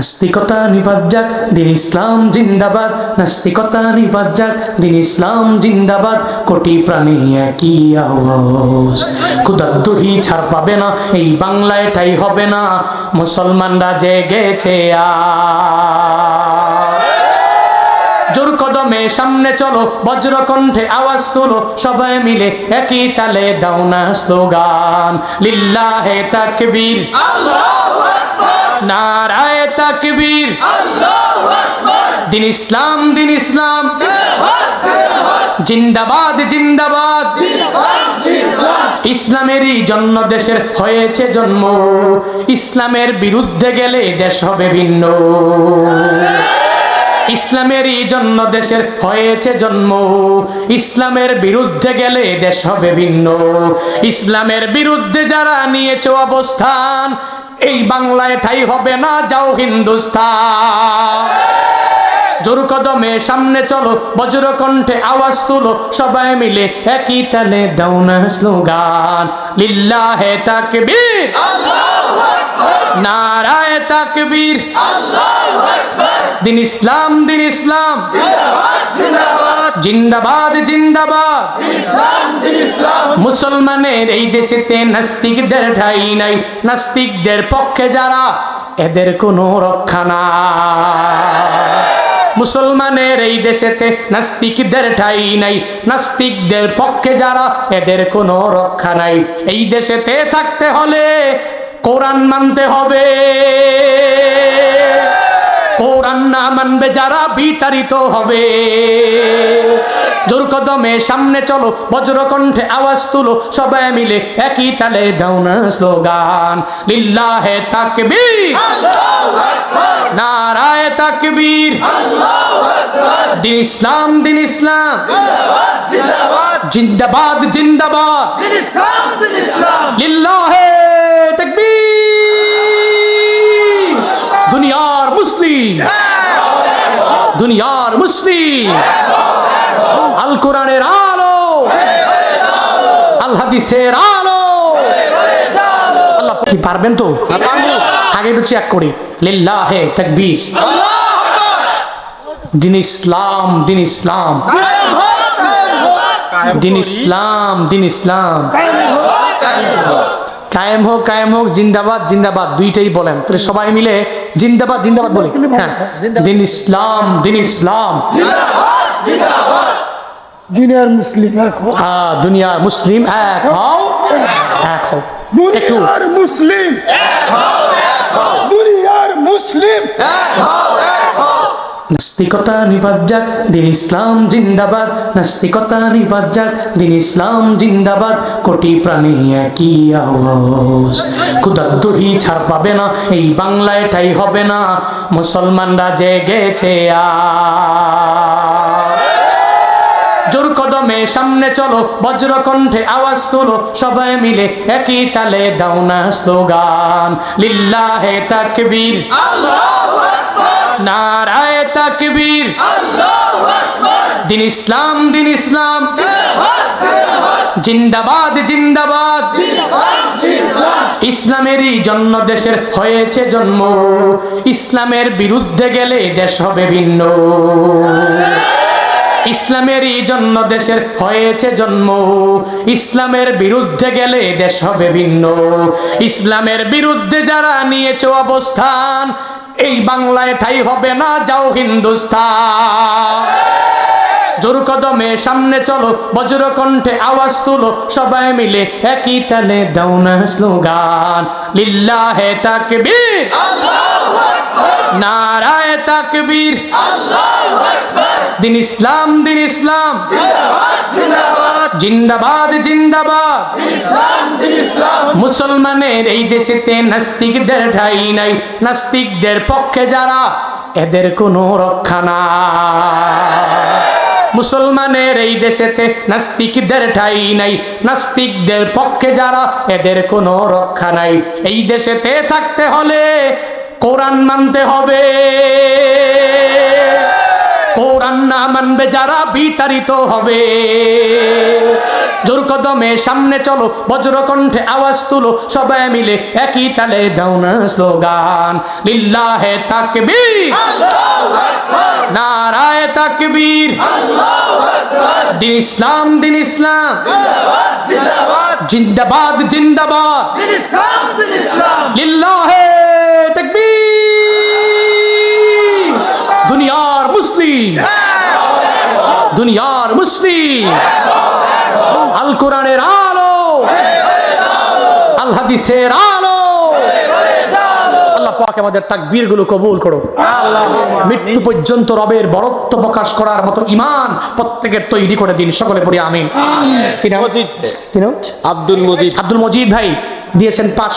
নাস্তিকতা নিবাদ যাক দিন ইসলাম জিন্দাবাদ। নাস্তিকতা নিবাদ যাক দিন ইসলাম জিন্দাবাদ। কোটি প্রাণী একই আওয়াজ। ক্ষুদাদ্দুহি ছাড় পাবে না, এই বাংলায় এটাই হবে না। মুসলমানরা জেগেছে জোর কদমে সামনে চলো, বজ্রকণ্ঠে আওয়াজ তোলো, সবাই মিলে একই তালে দাও না স্লোগান। লিল্লাহে তাকবীর। নারায় তাকবীর। দিন ইসলাম দিন ইসলাম। জিন্দাবাদ জিন্দাবাদ। ইসলামেরই জন্ম দেশের হয়েছে জন্ম। ইসলামের বিরুদ্ধে গেলে দেশ হবে ভিন্ন। ইসলামেরই জন্ম দেশের হয়েছে জন্ম। ইসলামের বিরুদ্ধে গেলে দেশ হবে ভিন্ন। ইসলামের বিরুদ্ধে যারা নিয়েছে অবস্থান এই বাংলায় ঠাই হবে না, যাও হিন্দুস্তান। জোর কদমে সামনে চলো, বজ্র কণ্ঠে আওয়াজ তুলো, সবাই মিলে একই তালে দাও না স্লোগান। লিল্লাহে তাকবীর। নারায় তাকবীর। দিন ইসলাম দিন ইসলাম। জিন্দাবাদ জিন্দাবাদ। মুসলমানের এই দেশেতে নাস্তিকদের ঠাই নাই। নাস্তিকদের পক্ষে যারা, এদের কোনো রক্ষা না মুসলমানের এই দেশেতে নাস্তিকদের ঠাই নাই। নাস্তিকদের পক্ষে যারা, এদের কোনো রক্ষা নাই। এই দেশেতে থাকতে হলে কোরআন মানতে হবে। কোরআন না মানবে যারা বিতাড়িত হবে। জোর কদমে সামনে চলো বজ্রকণ্ঠে আওয়াজ তুলো সবাই মিলে একই তালে দাও না স্লোগান। লিল্লাহে তাকবীর। নারায় তাকবীর। দিন ইসলাম দিন ইসলাম। জিন্দাবাদ জিন্দাবাদ। লিল্লাহে দুনিয়ার মুসলিম। আল কোরআনের আলো। আল হাদিসের আলো। আল্লাহ কি পারবেন তো? আগে একটু চেক করি। লিল্লাহে তাকবীর। দিন ইসলাম দিন ইসলাম। দিন ইসলাম দিন ইসলাম। কায়েম হোক কায়েম হোক জিন্দাবাদ জিন্দাবাদ দুইটাই বলেন। তাহলে সবাই মিলে জিন্দাবাদ জিন্দাবাদ বলি। হ্যাঁ দিন ইসলাম দিন ইসলাম। দুনিয়ার মুসলিম এখন হ্যাঁ দুনিয়ার মুসলিম এক হও এক হও। একটু। দুনিয়ার মুসলিম দুনিয়ার মুসলিম নাস্তিকতা নিবাদ যাক দিন ইসলাম জিন্দাবাদ। নাস্তিকতা নিবাদ যাক দিন ইসলাম জিন্দাবাদ। কোটি প্রাণী একই আওয়াজ। ক্ষুদাদ্দুহি ছাড় পাবে না, এই বাংলায় এটাই হবে না। মুসলমানরা জেগেছে জোর কদমে সামনে চলো, বজ্রকণ্ঠে আওয়াজ তোলো, সবাই মিলে একই তালে দাও না স্লোগান। লিল্লাহে তাকবীর। নারায় তাকবীর। দিন ইসলাম দিন ইসলাম। জিন্দাবাদ জিন্দাবাদ। ইসলামেরই জন্ম দেশের হয়েছে জন্ম। ইসলামের বিরুদ্ধে গেলে দেশ হবে ভিন্ন। ইসলামেরই জন্ম দেশের হয়েছে জন্ম। ইসলামের বিরুদ্ধে গেলে দেশ হবে ভিন্ন। ইসলামের বিরুদ্ধে যারা নিয়েছে অবস্থান এই বাংলায় ঠাই হবে না, যাও হিন্দুস্তান। জোর কদমে সামনে চলো বজ্রকণ্ঠে আওয়াজ তুলো, সবাই মিলে একই তালে দাও না স্লোগান। লিল্লাহে তাকবীর। নারায় তাকবীর। দিন ইসলাম দিন ইসলাম। জিন্দাবাদ। জিন্দাবাদ মুসলমানের এই দেশেতে নাস্তিকদের ঠাই নাই। নাস্তিকদের পক্ষে যারা, এদের কোনো রক্ষা না। মুসলমানের এই দেশেতে নাস্তিকদের ঠাই নাই। নাস্তিকদের পক্ষে যারা, এদের কোনো রক্ষা নাই। এই দেশেতে থাকতে হলে কোরআন মানতে হবে। মানবে যারা বিতাড়িত হবে। জোর কদমে সামনে চলো বজ্র কণ্ঠে আওয়াজ তুলো, সবাই মিলে একই তালে দাও না স্লোগান। লিল্লাহে তাকবীর। নারায় তাকবীর। দিন ইসলাম দিন ইসলাম। জিন্দাবাদ জিন্দাবাদ। লিল্লাহে তাকবীর। দুনিয়ার মুসলিম। দুনিয়ার মুসলিম। আল কোরআনের আলো। আল হাদিসের আলো। আল্লাহ পাক আমাদের তাকবীরগুলো কবুল করো মৃত্যু পর্যন্ত রবের বরত্ব প্রকাশ করার মতো ইমান প্রত্যেকের তৈরি করে দিন। সকলে পড়ি আমিন? আব্দুল মজিদ। আব্দুল মজিদ ভাই দিয়েছেন পাঁচ